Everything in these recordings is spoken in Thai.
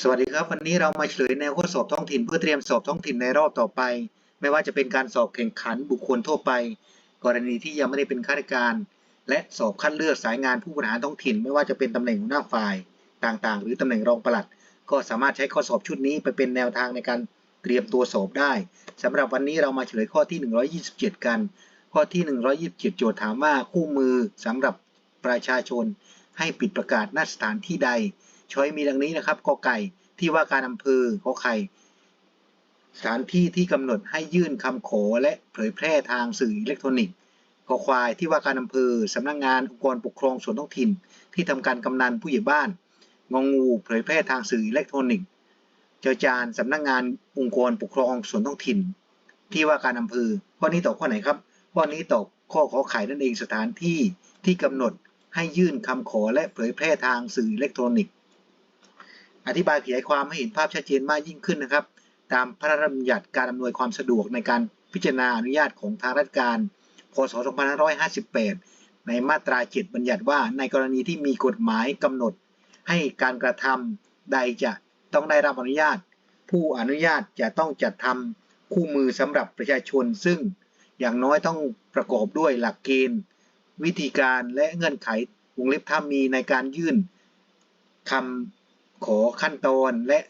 สวัสดีครับ วันนี้เรามาเฉลยแนวข้อสอบท้องถิ่นเพื่อเตรียมสอบท้องถิ่นในรอบต่อไป ไม่ว่าจะเป็นการสอบแข่งขันบุคคลทั่วไป กรณีที่ยังไม่ได้เป็นข้าราชการ และสอบคัดเลือกสายงานผู้บริหารท้องถิ่น ไม่ว่าจะเป็นตำแหน่งหัวหน้าฝ่ายต่างๆ หรือตำแหน่งรองปลัด ก็สามารถใช้ข้อสอบชุดนี้ไปเป็นแนวทางในการเตรียมตัวสอบได้สำหรับวันนี้เรามาเฉลยข้อที่ 127 กัน ข้อที่ 127 โจทย์ถามว่าคู่มือสำหรับประชาชน ให้ปิดประกาศณสถานที่ใด ช้อยมีดังนี้นะครับกอไก่ที่ว่าการอำเภอขอไข่สถานที่ที่กำหนดให้ยื่นคำขอและเผยแพร่ทางสื่ออิเล็กทรอนิกส์ขอควายที่ว่าการอำเภอสำนักงงานองค์กรปกครองส่วนท้องถิ่น ที่ทำการกำนันผู้ใหญ่บ้านงองูเผยแพร่ทางสื่ออิเล็กทรอนิกส์เจอจานสำนักงงานองค์กรปกครองส่วนท้องถิ่น ที่ว่าการอำเภอข้อนี้ตอบข้อไหนครับข้อนี้ตอบข้อขอไข่นั่นเองสถานที่ที่กำหนดให้ยื่นคำขอและเผยแพร่ทางสื่ออิเล็กทรอนิกส์ อธิบายขยายความให้เห็นภาพชัดเจนมากยิ่งขึ้นนะครับ ตามพระราชบัญญัติการอำนวยความสะดวกในการพิจารณาอนุญาตของทางราชการ พศ 2558 ในมาตรา 7 บัญญัติว่าในกรณีที่มีกฎหมายกำหนด ให้การกระทำใดจะต้องได้รับอนุญาต ผู้อนุญาตจะต้องจัดทำคู่มือสำหรับประชาชน ซึ่งอย่างน้อยต้องประกอบด้วยหลักเกณฑ์ วิธีการและเงื่อนไขวงเล็บถ้ามีในการยื่นคำ ขอขั้นตอนและ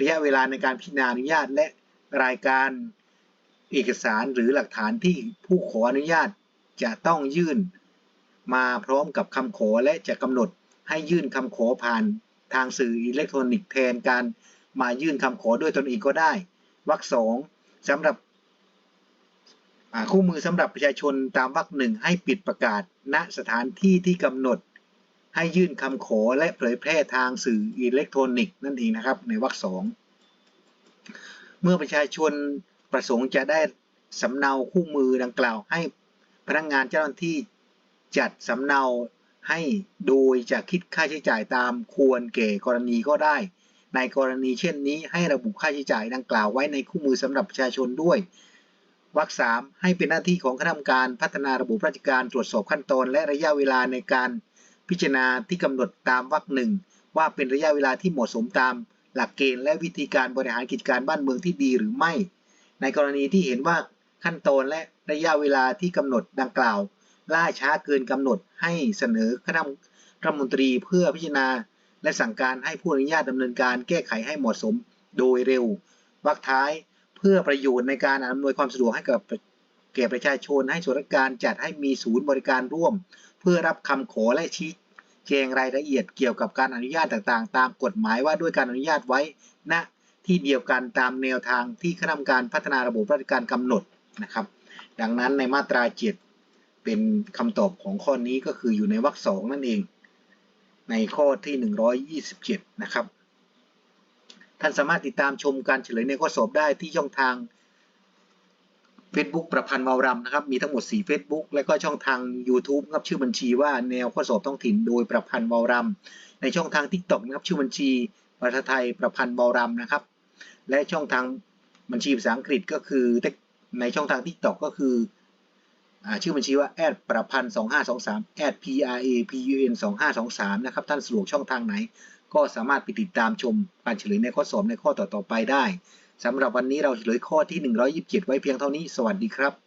ระยะเวลาในการพิจารณาอนุญาตและรายการเอกสารหรือหลักฐานที่ผู้ขออนุญาตจะต้องยื่น มาพร้อมกับคำขอและจะกำหนดให้ยื่นคำขอผ่านทางสื่ออิเล็กทรอนิกส์แทนการมายื่นคำขอด้วยตนเองก็ได้วรรคสองสำหรับคู่มือสำหรับประชาชนตามวรรคหนึ่งให้ปิดประกาศณสถานที่ที่กำหนด ให้ยื่นคำขอและเผยแพร่ทางสื่ออิเล็กทรอนิกส์นั่นเองนะครับ ในวรรคสองเมื่อประชาชนประสงค์จะได้สำเนาคู่มือดังกล่าว ให้พนักงงานเจ้าหน้าที่จัดสำเนาให้โดยจะคิดค่าใช้จ่ายตามควรแก่กรณีก็ได้ ในกรณีเช่นนี้ให้ระบุค่าใช้จ่ายดังกล่าวไว้ในคู่มือสำหรับประชาชนด้วยวรรคสามให้เป็นหน้าที่ของคณะกรรมการพัฒนาระบบราชการตรวจสอบขั้นตอนและระยะเวลาในการ พิจารณาที่กำหนดตามวรรคหนึ่งว่าเป็นระยะเวลาที่เหมาะสมตามหลักเกณฑ์และวิธีการบริหารกิจการบ้านเมืองที่ดีหรือไม่ ในกรณีที่เห็นว่าขั้นตอนและระยะเวลาที่กำหนดดังกล่าว ล่าช้าเกินกำหนดให้เสนอคณะรัฐมนตรีเพื่อพิจารณา และสั่งการให้ผู้อนุญาตดำเนินการแก้ไขให้เหมาะสมโดยเร็ววรรคท้ายเพื่อประโยชน์ในการอำนวยความสะดวกให้กับ แก่ประชาชนให้ส่วนราชการจัดให้มีศูนย์บริการร่วม เพื่อรับคำขอและชี้แจงรายละเอียดเกี่ยวกับการอนุญาตต่างๆ ตามกฎหมายว่าด้วยการอนุญาตไว้ณที่เดียวกันตามแนวทางที่คณะกรรมการพัฒนาระบบราชการกำหนดนะครับ ดังนั้นในมาตราเจ็ดเป็นคำตอบของข้อนี้ก็คืออยู่ในวรรคสองนั่นเอง ในข้อที่ 127 นะครับ ท่านสามารถติดตามชมการเฉลยในข้อสอบได้ที่ช่องทาง Facebook ประพันธ์เมารำนะครับ มีทั้งหมด 4 Facebook และก็ช่องทาง YouTube ครับชื่อบัญชีว่าแนวข้อสอบท้องถิ่นโดยประพันธ์เมารำในช่องทาง TikTok นะครับชื่อบัญชีภาษาไทยประพันธ์เมารำนะครับ และช่องทางบัญชีภาษาอังกฤษก็คือในช่องทาง TikTok ก็คืออชื่อบัญชีว่าแอดประพันธ์2523แอด p r a p u n 2523นะครับท่านสะดวกช่องทางไหน ก็สามารถไปติดตามชมการเฉลยในข้อสอบในข้อต่อๆไปได้ สำหรับวันนี้เราเฉลยข้อที่ 127 ไว้เพียงเท่านี้ สวัสดีครับ